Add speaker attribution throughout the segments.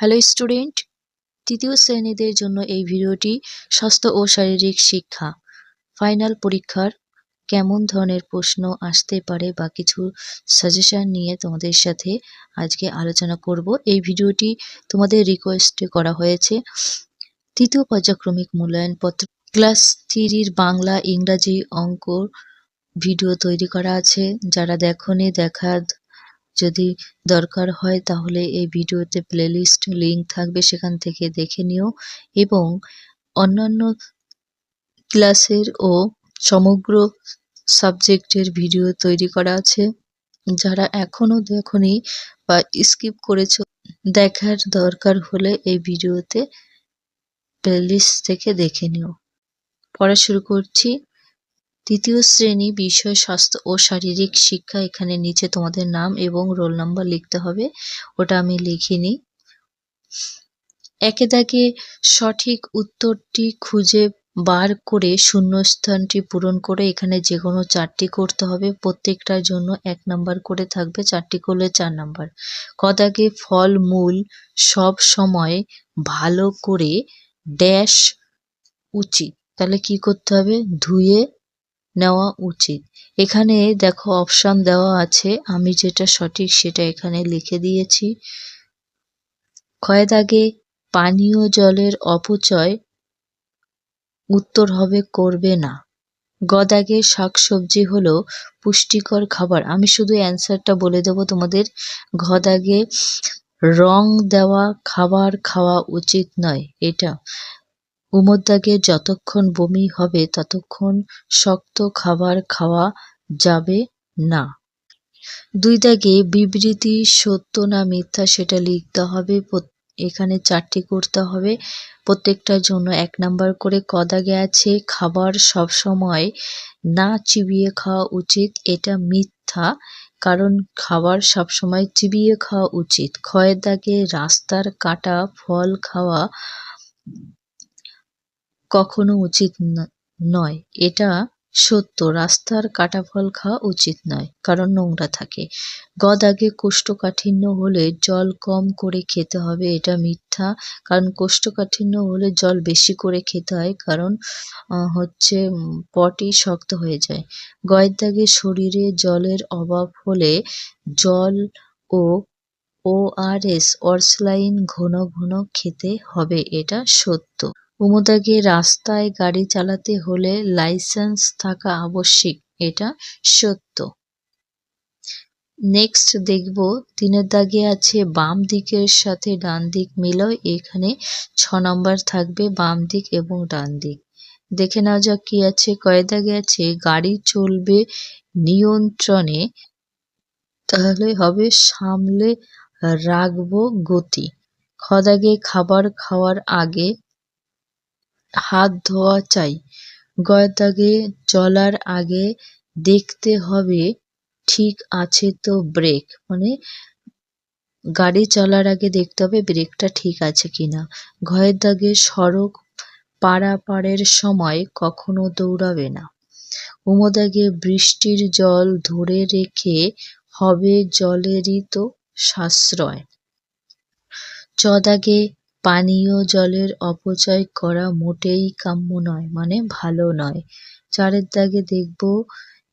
Speaker 1: Hello student তৃতীয় শ্রেণীদের জন্য এই ভিডিওটি স্বাস্থ্য ও শারীরিক শিক্ষা। ফাইনাল পরীক্ষার কেমন ধরনের প্রশ্ন আসতে পারে বা কিছু সাজেশন নিয়ে তোমাদের সাথে আজকে আলোচনা করব। এই ভিডিওটি তোমাদের রিকোয়েস্টে করা হয়েছে। তৃতীয় পর্যায়ক্রমিক মূল্যায়নপত্র ক্লাস থ্রির বাংলা ইংরাজি অঙ্ক ভিডিও তৈরি করা আছে। যারা দেখনি দেখার যদি দরকার হয় তাহলে এই ভিডিওতে প্লেলিস্ট লিঙ্ক থাকবে, সেখান থেকে দেখে নিও। এবং অন্যান্য ক্লাসের ও সমগ্র সাবজেক্টের ভিডিও তৈরি করা আছে। যারা এখনও দেখনি বা স্কিপ করেছ, দেখার দরকার হলে এই ভিডিওতে প্লেলিস্ট থেকে দেখে নিও। পড়া শুরু করছি। তৃতীয় শ্রেণি বিষয়, স্বাস্থ্য ও শারীরিক শিক্ষা। এখানে নিচে তোমাদের নাম এবং রোল নাম্বার লিখতে হবে। ওটা আমি লিখিনি। একে দাগে সঠিক উত্তরটি খুঁজে বার করে শূন্যস্থানটি পূরণ করে এখানে যে কোনো চারটি করতে হবে। প্রত্যেকটার জন্য এক নাম্বার করে থাকবে। চারটি করলে চার নাম্বার। কদাগে ফল, মূল সব সময় ভালো করে ড্যাশ উচিত। তাহলে কি করতে হবে? ধুয়ে নেওয়া উচিত। এখানে দেখো অপশান দেওয়া আছে, আমি যেটা সঠিক সেটা এখানে লিখে দিয়েছি। দাগে পানীয় জলের অপচয় উত্তর হবে করবে না। গদাগে শাকসবজি হলো পুষ্টিকর খাবার। আমি শুধু অ্যান্সারটা বলে দেব তোমাদের। ঘদাগে রং দেওয়া, খাবার খাওয়া উচিত নয়, এটা। উমদ্দাগে যতক্ষণ বমি হবে, ততক্ষণ শক্ত খাবার খাওয়া যাবে না। দুই দাগে বিবৃতি সত্য না মিথ্যা সেটা লিখতে হবে এখানে চারটি করতে হবে। প্রত্যেকটার জন্য এক নাম্বার করে কদাগে আছে, খাবার সব সময় না চিবিয়ে খাওয়া উচিত, এটা মিথ্যা, কারণ খাবার সবসময় চিবিয়ে খাওয়া উচিত। ক্ষয়ের দাগে রাস্তার কাটা ফল খাওয়া কখনো উচিত নয়। এটা সত্য, রাস্তার কাটা ফল খাওয়া উচিত নয়, কারণ নোংরা থাকে। গদাগে কোষ্ঠকাঠিন্য হলে জল কম করে খেতে হবে, এটা মিথ্যা, কারণ কোষ্ঠকাঠিন্য হলে জল বেশি করে খেতে হয়, কারণ হচ্ছে পটি শক্ত হয়ে যায়। গয়ের দাগে শরীরে জলের অভাব হলে জল ও ওআরএস অর্সলাইন ঘন ঘন খেতে হবে, এটা সত্য। উমদাগে রাস্তায় গাড়ি চালাতে হলে লাইসেন্স থাকা আবশ্যিক, এটা সত্য। নেক্সট দেখব তিনের দাগে আছে বাম দিকের সাথে ডান দিক মিলয়, এখানে ছ নম্বর থাকবে বাম দিক এবং ডান দিক। দেখে নেওয়া যাক কি আছে, কয় দাগে আছে, গাড়ি চলবে নিয়ন্ত্রণে, তাহলে হবে সামলে রাখব গতি। খদাগে খাবার খাওয়ার আগে হাত ধোয়া চাই। দাগে চলার আগে দেখতে হবে, ঠিক আছে তো ব্রেক? মানে গাড়ি চলার আগে দেখতে হবে ব্রেকটা ঠিক আছে কিনা। ঘয়ের দাগে সড়ক পারাপারের সময় কখনো দৌড়াবে না। উমদাগে বৃষ্টির জল ধরে রেখে হবে জলেরই তো সাশ্রয়। চদাগে পানীয় জলের অপচয় করা মোটেই কাম্য নয় মানে ভালো নয়। চারের দাগে দেখব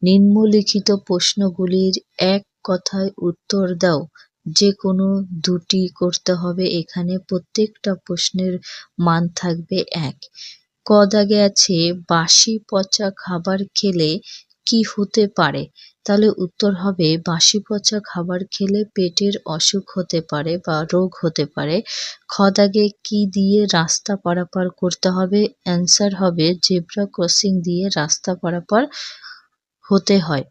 Speaker 1: নিম্নলিখিত প্রশ্নগুলির এক কথায় উত্তর দাও। যে কোনো দুটি করতে হবে, এখানে প্রত্যেকটা প্রশ্নের মান থাকবে এক। ক দাগে আছে, বাসি পচা খাবার খেলে কি হতে পারে? তাহলে উত্তর হবে বাসি পচা খাবার খেলে পেটের অসুখ হতে পারে বা রোগ হতে পারে। খদাগে কি দিয়ে রাস্তা পারাপার করতে হবে? অ্যান্সার হবে জেব্রা ক্রসিং দিয়ে রাস্তা পারাপার হতে হয়।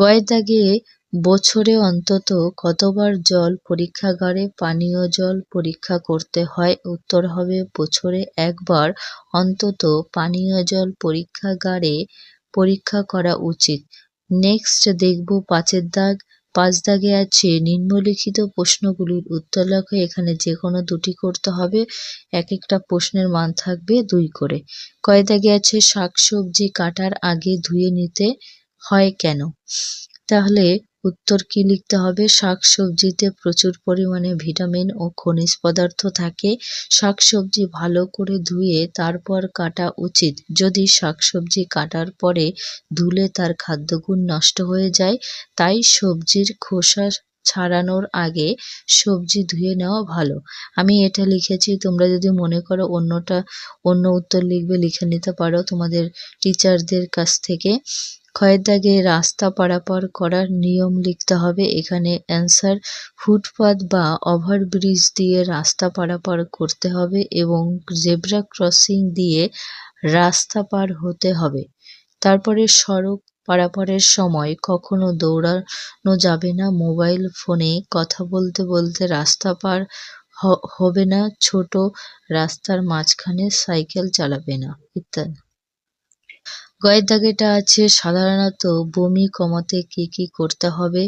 Speaker 1: গয়ের দাগে বছরে অন্তত কতবার জল পরীক্ষাগারে পানীয় জল পরীক্ষা করতে হয়? উত্তর হবে বছরে একবার। অন্তত পানীয় জল পরীক্ষাগারে পরীক্ষা করা উচিত। নেক্সট দেখব পাঁচের দাগ। পাঁচ দাগে আছে নিম্নলিখিত প্রশ্নগুলির উত্তর লেখো। এখানে যে কোনো দুটি করতে হবে। এক একটা প্রশ্নের মান থাকবে দুই করে। কয় দাগে আছে শাকসবজি কাটার আগে ধুয়ে নিতে হয় কেন? তাহলে উত্তর কি লিখতে হবে? শাকসবজিতে প্রচুর পরিমাণে ভিটামিন ও খনিজ পদার্থ থাকে। শাকসবজি ভালো করে ধুয়ে তারপর কাটা উচিত। যদি শাকসবজি কাটার পরে ধুলে তার খাদ্যগুণ নষ্ট হয়ে যায়, তাই সবজির খোসা ছাড়ানোর আগে সবজি ধুয়ে নেওয়া ভালো। আমি এটা লিখেছি, তোমরা যদি মনে করো অন্যটা, অন্য উত্তর লিখবে, লিখে নিতে পারো তোমাদের টিচারদের কাছ থেকে। ক্ষয়ের দাগে রাস্তা পারাপার করার নিয়ম লিখতে হবে। এখানে অ্যান্সার, ফুটপাত বা ওভারব্রিজ দিয়ে রাস্তা পারাপার করতে হবে এবং জেব্রা ক্রসিং দিয়ে রাস্তা পার হতে হবে। তারপরে সড়ক পারাপারের সময় কখনো দৌড়ানো যাবে না। মোবাইল ফোনে কথা বলতে বলতে রাস্তা পার হবে না। ছোট রাস্তার মাঝখানে সাইকেল চালাবে না, ইত্যাদি। গয়ের আছে। সাধারণত বমি কমাতে কি কি করতে হবে?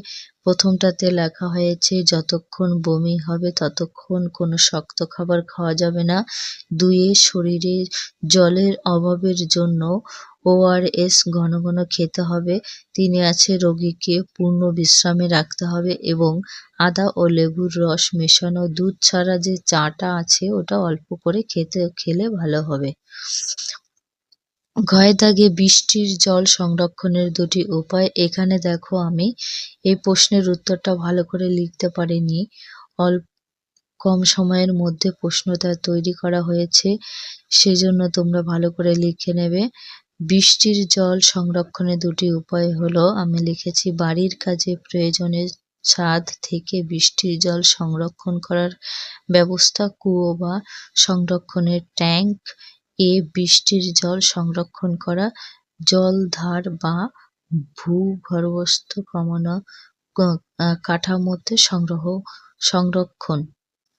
Speaker 1: প্রথমটাতে লেখা হয়েছে, যতক্ষণ বমি হবে ততক্ষণ কোনো শক্ত খাবার খাওয়া যাবে না। দুয়ে শরীরে জলের অভাবের জন্য ওআরএস ঘন ঘন খেতে হবে। তিনে আছে, রোগীকে পূর্ণ বিশ্রামে রাখতে হবে এবং আদা ও লেবুর রস মেশানো দুধ ছাড়া যে চাটা আছে ওটা অল্প করে খেতে, খেলে ভালো হবে। ঘয়ের দাগে বৃষ্টির জল সংরক্ষণের দুটি উপায়। এখানে দেখো আমি এই প্রশ্নের উত্তরটা ভালো করে লিখতে পারিনি। অল্প কম সময়ের মধ্যে প্রশ্নটা তৈরি করা হয়েছে, সেজন্য তোমরা ভালো করে লিখে নেবে। বৃষ্টির জল সংরক্ষণের দুটি উপায় হলো, আমি লিখেছি বাড়ির কাজে প্রয়োজনে ছাদ থেকে বৃষ্টির জল সংরক্ষণ করার ব্যবস্থা, কুয়ো বা সংরক্ষণের ট্যাঙ্ক এ বৃষ্টির জল সংরক্ষণ করা জলধার বা ভূগর্ভস্থ কমানো কাঠামোতে সংগ্রহ, সংরক্ষণ।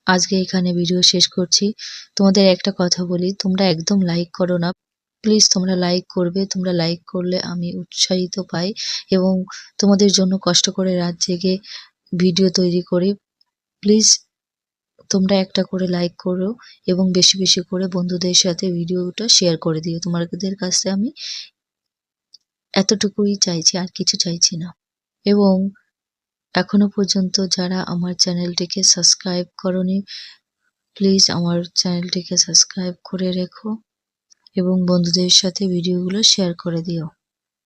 Speaker 1: আজকে এখানে ভিডিও শেষ করছি। তোমাদের একটা কথা বলি, তোমরা একদম লাইক করো না। প্লিজ তোমরা লাইক করবে, তোমরা লাইক করলে আমি উৎসাহিত পাই এবং তোমাদের জন্য কষ্ট করে রাত জেগে ভিডিও তৈরি করি। প্লিজ তোমরা একটা করে লাইক করো এবং বেশি বেশি করে বন্ধুদের সাথে ভিডিওটা শেয়ার করে দিও। তোমাদের কাছে আমি এতটুকুই চাইছি, আর কিছু চাইছি না। এবং এখনও পর্যন্ত যারা আমার চ্যানেলটিকে সাবস্ক্রাইব করনি প্লিজ আমার চ্যানেলটিকে সাবস্ক্রাইব করে রেখো এবং বন্ধুদের সাথে ভিডিওগুলো শেয়ার করে দিও।